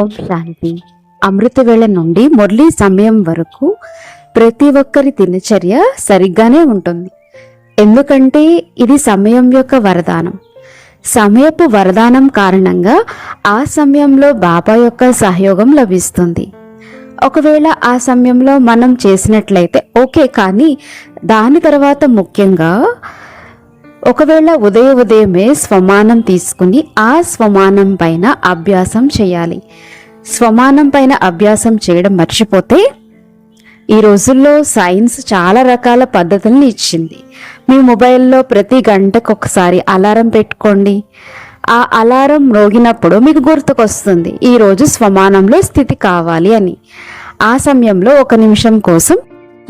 ఓం శాంతి అమృతవేళ నుండి మురళీ సమయం వరకు ప్రతి ఒక్కరి దినచర్య సరిగ్గానే ఉంటుంది ఎందుకంటే ఇది సమయం యొక్క వరదానం సమయపు వరదానం కారణంగా ఆ సమయంలో బాబా యొక్క సహయోగం లభిస్తుంది ఒకవేళ ఆ సమయంలో మనం చేసినట్లయితే ఓకే కానీ దాని తర్వాత ముఖ్యంగా ఒకవేళ ఉదయ ఉదయమే స్వమానం తీసుకుని ఆ స్వమానం పైన అభ్యాసం చేయాలి. స్వమానం పైన అభ్యాసం చేయడం మర్చిపోతే ఈ రోజుల్లో సైన్స్ చాలా రకాల పద్ధతులను ఇచ్చింది. మీ మొబైల్లో ప్రతి గంటకు ఒకసారి అలారం పెట్టుకోండి. ఆ అలారం మ్రోగినప్పుడు మీకు గుర్తుకొస్తుంది ఈరోజు స్వమానంలో స్థితి కావాలి అని. ఆ సమయంలో ఒక నిమిషం కోసం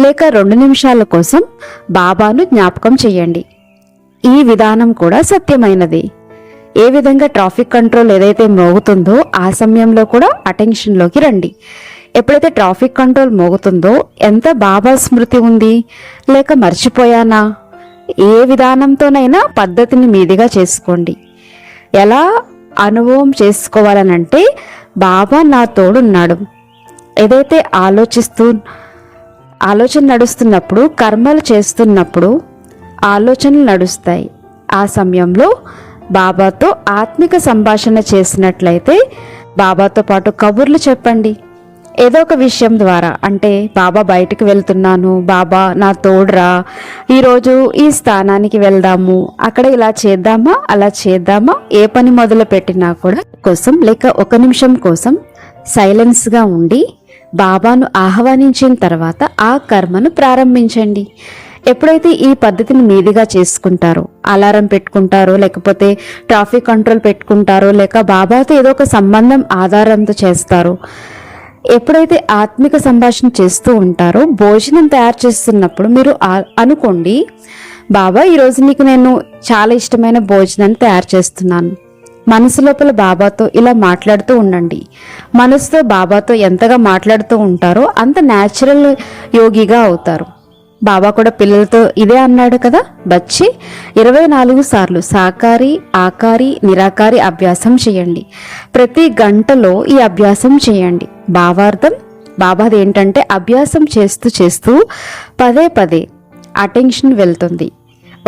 లేక రెండు నిమిషాల కోసం బాబాను జ్ఞాపకం చేయండి. ఈ విధానం కూడా సత్యమైనది. ఏ విధంగా ట్రాఫిక్ కంట్రోల్ ఏదైతే మోగుతుందో ఆ సమయంలో కూడా అటెన్షన్లోకి రండి. ఎప్పుడైతే ట్రాఫిక్ కంట్రోల్ మోగుతుందో ఎంత బాబా స్మృతి ఉంది? లేక మర్చిపోయానా? ఏ విధానంతోనైనా పద్ధతిని మీదిగా చేసుకోండి. ఎలా అనుభవం చేసుకోవాలనంటే బాబా నా తోడున్నాడు. ఏదైతే ఆలోచిస్తూ ఆలోచన నడుస్తున్నప్పుడు కర్మలు చేస్తున్నప్పుడు ఆలోచనలు నడుస్తాయి. ఆ సమయంలో బాబాతో ఆత్మిక సంభాషణ చేసినట్లయితే బాబాతో పాటు కబుర్లు చెప్పండి. ఏదో ఒక విషయం ద్వారా అంటే బాబా బయటికి వెళ్తున్నాను బాబా నా తోడ్రా ఈరోజు ఈ స్థానానికి వెళ్దాము అక్కడ ఇలా చేద్దామా అలా చేద్దామా ఏ పని మొదలు పెట్టినా కూడా కోసం లేక ఒక నిమిషం కోసం సైలెన్స్గా ఉండి బాబాను ఆహ్వానించిన తర్వాత ఆ కర్మను ప్రారంభించండి. ఎప్పుడైతే ఈ పద్ధతిని మీదిగా చేసుకుంటారో అలారం పెట్టుకుంటారో లేకపోతే ట్రాఫిక్ కంట్రోల్ పెట్టుకుంటారో లేక బాబాతో ఏదో ఒక సంబంధం ఆధారంతో చేస్తారో ఎప్పుడైతే ఆత్మిక సంభాషణ చేస్తూ ఉంటారో భోజనం తయారు చేస్తున్నప్పుడు మీరు అనుకోండి బాబా ఈరోజు నీకు నేను చాలా ఇష్టమైన భోజనాన్ని తయారు చేస్తున్నాను. మనసు లోపల బాబాతో ఇలా మాట్లాడుతూ ఉండండి. మనసుతో బాబాతో ఎంతగా మాట్లాడుతూ ఉంటారో అంత న్యాచురల్ యోగిగా అవుతారు. బాబా కూడా పిల్లలతో ఇదే అన్నాడు కదా బచ్చి. ఇరవై నాలుగు సార్లు సాకారి ఆకారి నిరాకారి అభ్యాసం చేయండి. ప్రతి గంటలో ఈ అభ్యాసం చేయండి. భావార్థం బాబాది ఏంటంటే అభ్యాసం చేస్తూ చేస్తూ పదే పదే అటెన్షన్ వెళ్తుంది.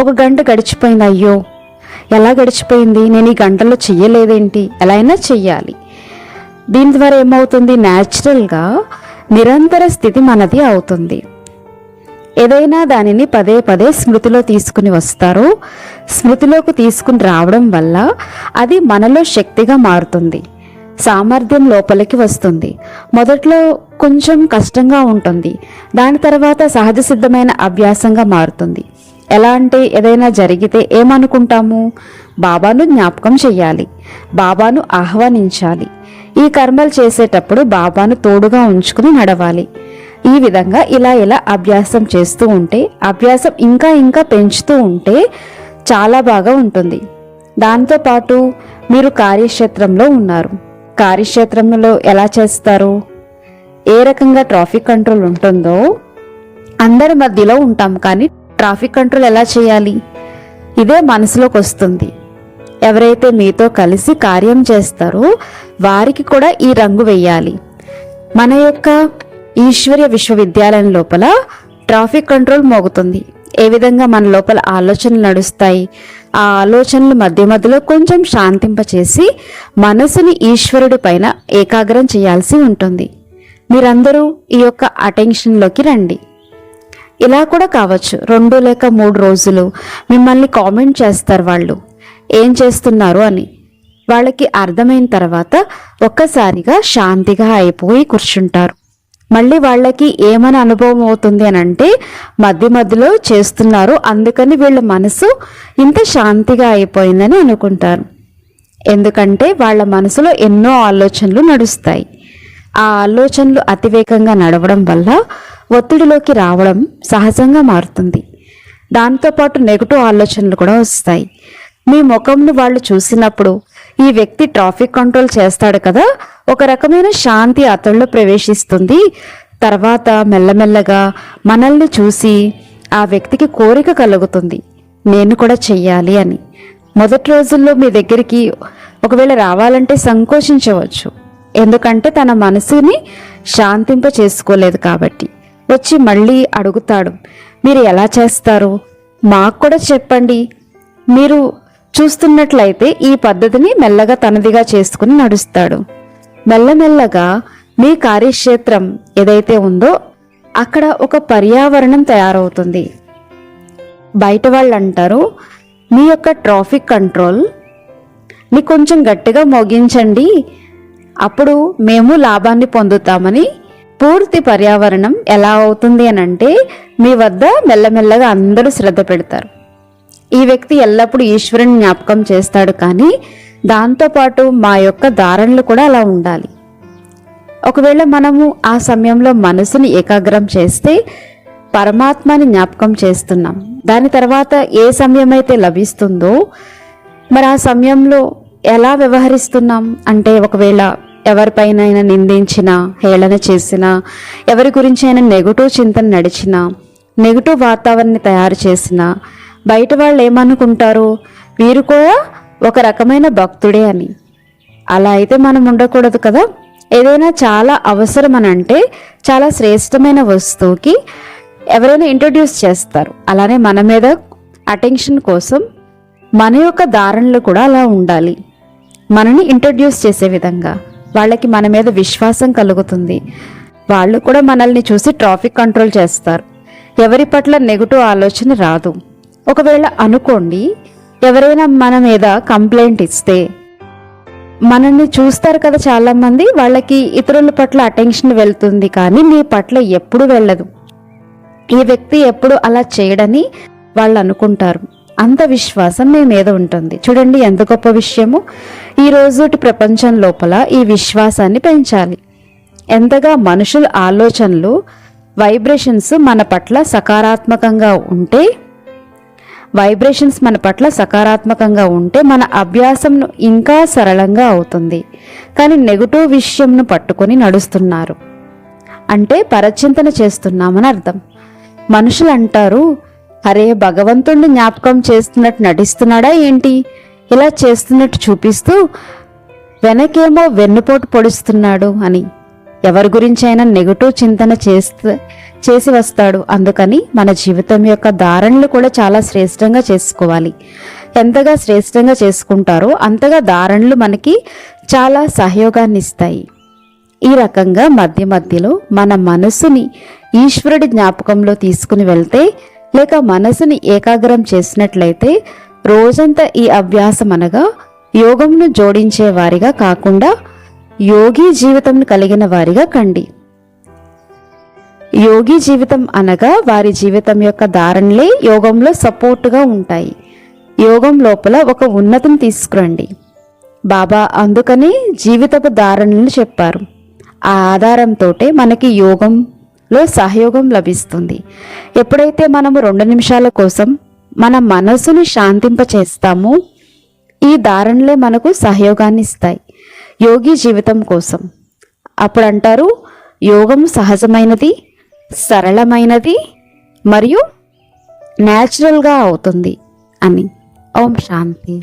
ఒక గంట గడిచిపోయింది అయ్యో. ఎలా గడిచిపోయింది? నేను ఈ గంటలో చెయ్యలేదేంటి? ఎలా అయినా చెయ్యాలి. దీని ద్వారా ఏమవుతుంది? న్యాచురల్గా నిరంతర స్థితి మనది అవుతుంది. ఏదైనా దానిని పదే పదే స్మృతిలో తీసుకుని వస్తారో. స్మృతిలోకి తీసుకుని రావడం వల్ల అది మనలో శక్తిగా మారుతుంది. సామర్థ్యం లోపలికి వస్తుంది. మొదట్లో కొంచెం కష్టంగా ఉంటుంది. దాని తర్వాత సహజ సిద్ధమైన అభ్యాసంగా మారుతుంది. ఎలా అంటే ఏదైనా జరిగితే ఏమనుకుంటాము? బాబాను జ్ఞాపకం చెయ్యాలి. బాబాను ఆహ్వానించాలి. ఈ కర్మలు చేసేటప్పుడు బాబాను తోడుగా ఉంచుకుని నడవాలి. ఈ విధంగా ఇలా ఇలా అభ్యాసం చేస్తూ ఉంటే అభ్యాసం ఇంకా ఇంకా పెంచుతూ ఉంటే చాలా బాగా ఉంటుంది. దాంతోపాటు మీరు కార్యక్షేత్రంలో ఉన్నారు. కార్యక్షేత్రంలో ఎలా చేస్తారు? ఏ రకంగా ట్రాఫిక్ కంట్రోల్ ఉంటుందో అందరి మధ్యలో ఉంటాం కానీ ట్రాఫిక్ కంట్రోల్ ఎలా చేయాలి? ఇదే మనసులోకి వస్తుంది. ఎవరైతే మీతో కలిసి కార్యం చేస్తారో వారికి కూడా ఈ రంగు వెయ్యాలి మన యొక్క ఈశ్వర్య విశ్వవిద్యాలయం లోపల ట్రాఫిక్ కంట్రోల్ మోగుతుంది. ఏ విధంగా మన లోపల ఆలోచనలు నడుస్తాయి? ఆ ఆలోచనలు మధ్య మధ్యలో కొంచెం శాంతింపచేసి మనసుని ఈశ్వరుడి పైన ఏకాగ్రం చేయాల్సి ఉంటుంది. మీరందరూ ఈ యొక్క అటెన్షన్లోకి రండి. ఇలా కూడా కావచ్చు. రెండు లేక మూడు రోజులు మిమ్మల్ని కామెంట్ చేస్తారు వాళ్ళు. ఏం చేస్తున్నారు అని. వాళ్ళకి అర్థమైన తర్వాత ఒక్కసారిగా శాంతిగా అయిపోయి కూర్చుంటారు. మళ్ళీ వాళ్ళకి ఏమని అనుభవం అవుతుంది అని అంటే మధ్య మధ్యలో చేస్తున్నారు. అందుకని వీళ్ళ మనసు ఇంత శాంతిగా అయిపోయిందని అనుకుంటారు. ఎందుకంటే వాళ్ళ మనసులో ఎన్నో ఆలోచనలు నడుస్తాయి. ఆ ఆలోచనలు అతివేగంగా నడవడం వల్ల ఒత్తిడిలోకి రావడం సహజంగా మారుతుంది. దాంతోపాటు నెగటివ్ ఆలోచనలు కూడా వస్తాయి. మీ ముఖంను వాళ్ళు చూసినప్పుడు ఈ వ్యక్తి ట్రాఫిక్ కంట్రోల్ చేస్తాడు కదా ఒక రకమైన శాంతి అతడిలో ప్రవేశిస్తుంది. తర్వాత మెల్లమెల్లగా మనల్ని చూసి ఆ వ్యక్తికి కోరిక కలుగుతుంది. నేను కూడా చెయ్యాలి అని. మొదటి రోజుల్లో మీ దగ్గరికి ఒకవేళ రావాలంటే సంకోచించవచ్చు. ఎందుకంటే తన మనసుని శాంతింప చేసుకోలేదు కాబట్టి. వచ్చి మళ్ళీ అడుగుతాడు మీరు ఎలా చేస్తారు? మాకు కూడా చెప్పండి. మీరు చూస్తున్నట్లయితే ఈ పద్ధతిని మెల్లగా తనదిగా చేసుకుని నడుస్తాడు. మెల్లమెల్లగా మీ కార్యక్షేత్రం ఏదైతే ఉందో అక్కడ ఒక పర్యావరణం తయారవుతుంది. బయట వాళ్ళు అంటారు మీ యొక్క ట్రాఫిక్ కంట్రోల్ని కొంచెం గట్టిగా మోగించండి అప్పుడు మేము లాభాన్ని పొందుతామని పూర్తి పర్యావరణం ఎలా అవుతుంది అని అంటే మీ వద్ద మెల్లమెల్లగా అందరూ శ్రద్ధ పెడతారు. ఈ వ్యక్తి ఎల్లప్పుడూ ఈశ్వరుని జ్ఞాపకం చేస్తాడు కానీ దాంతోపాటు మా యొక్క ధారణలు కూడా అలా ఉండాలి. ఒకవేళ మనము ఆ సమయంలో మనసుని ఏకాగ్రం చేస్తే పరమాత్మని జ్ఞాపకం చేస్తున్నాం. దాని తర్వాత ఏ సమయం అయితే లభిస్తుందో మరి ఆ సమయంలో ఎలా వ్యవహరిస్తున్నాం? అంటే ఒకవేళ ఎవరిపైనైనా నిందించినా హేళన చేసినా ఎవరి గురించి అయినా నెగటివ్ చింతన నడిచినా నెగటివ్ వాతావరణాన్ని తయారు చేసినా బయట వాళ్ళు ఏమనుకుంటారు వీరు కూడా ఒక రకమైన భక్తుడే అని. అలా అయితే మనం ఉండకూడదు కదా? ఏదైనా చాలా అవసరం అని అంటే చాలా శ్రేష్టమైన వస్తువుకి ఎవరైనా ఇంట్రడ్యూస్ చేస్తారు. అలానే మన మీద అటెన్షన్ కోసం మన యొక్క ధారణలు కూడా అలా ఉండాలి. మనని ఇంట్రడ్యూస్ చేసే విధంగా వాళ్ళకి మన మీద విశ్వాసం కలుగుతుంది. వాళ్ళు కూడా మనల్ని చూసి ట్రాఫిక్ కంట్రోల్ చేస్తారు. ఎవరి పట్ల నెగటివ్ ఆలోచన రాదు. ఒకవేళ అనుకోండి ఎవరైనా మన మీద కంప్లైంట్ ఇస్తే మనల్ని చూస్తారు కదా చాలా మంది వాళ్ళకి ఇతరుల పట్ల అటెన్షన్ వెళ్తుంది కానీ మీ పట్ల ఎప్పుడు వెళ్ళదు. ఈ వ్యక్తి ఎప్పుడు అలా చేయడని వాళ్ళు అనుకుంటారు. అంత విశ్వాసం మీ మీద ఉంటుంది. చూడండి ఎంత గొప్ప విషయము. ఈ రోజుటి ప్రపంచం లోపల ఈ విశ్వాసాన్ని పెంచాలి. ఎంతగా మనుషుల ఆలోచనలు వైబ్రేషన్స్ మన పట్ల సకారాత్మకంగా ఉంటే వైబ్రేషన్స్ మన పట్ల సకారాత్మకంగా ఉంటే మన అభ్యాసం ఇంకా సరళంగా అవుతుంది. కానీ నెగటివ్ విషయంను పట్టుకొని నడుస్తున్నారు. అంటే పరచింతన చేస్తున్నామని అర్థం. మనుషులు అంటారు అరే భగవంతుణ్ణి జ్ఞాపకం చేస్తున్నట్టు నటిస్తున్నాడా ఏంటి? ఇలా చేస్తున్నట్టు చూపిస్తూ వెనకేమో వెన్నుపోటు పొడుస్తున్నాడు అని. ఎవరి గురించి అయినా నెగటివ్ చింతన చేస్తే చేసి వస్తాడు. అందుకని మన జీవితం యొక్క ధారణలు కూడా చాలా శ్రేష్టంగా చేసుకోవాలి. ఎంతగా శ్రేష్టంగా చేసుకుంటారో అంతగా ధారణలు మనకి చాలా సహయోగాన్ని ఇస్తాయి ఈ రకంగా మధ్య మధ్యలో మన మనసుని ఈశ్వరుడి జ్ఞాపకంలో తీసుకుని వెళ్తే లేక మనసుని ఏకాగ్రం చేసినట్లయితే రోజంతా ఈ అభ్యాసం అనగా యోగంను జోడించే వారిగా కాకుండా యోగి జీవితం కలిగిన వారిగా కండి. యోగి జీవితం అనగా వారి జీవితం యొక్క దారణలే యోగంలో సపోర్టుగా ఉంటాయి. యోగం లోపల ఒక ఉన్నతం తీసుకురండి. బాబా అందుకని జీవితపు ధారణలను చెప్పారు. ఆ ఆధారంతోటే మనకి యోగంలో సహయోగం లభిస్తుంది. ఎప్పుడైతే మనము రెండు నిమిషాల కోసం మన మనసుని శాంతింపచేస్తామో ఈ దారణలే మనకు సహయోగాన్ని ఇస్తాయి యోగి జీవితం కోసం. అప్పుడు అంటారు యోగం సహజమైనది సరళమైనది మరియు న్యాచురల్గా అవుతుంది అని. ఓం శాంతి.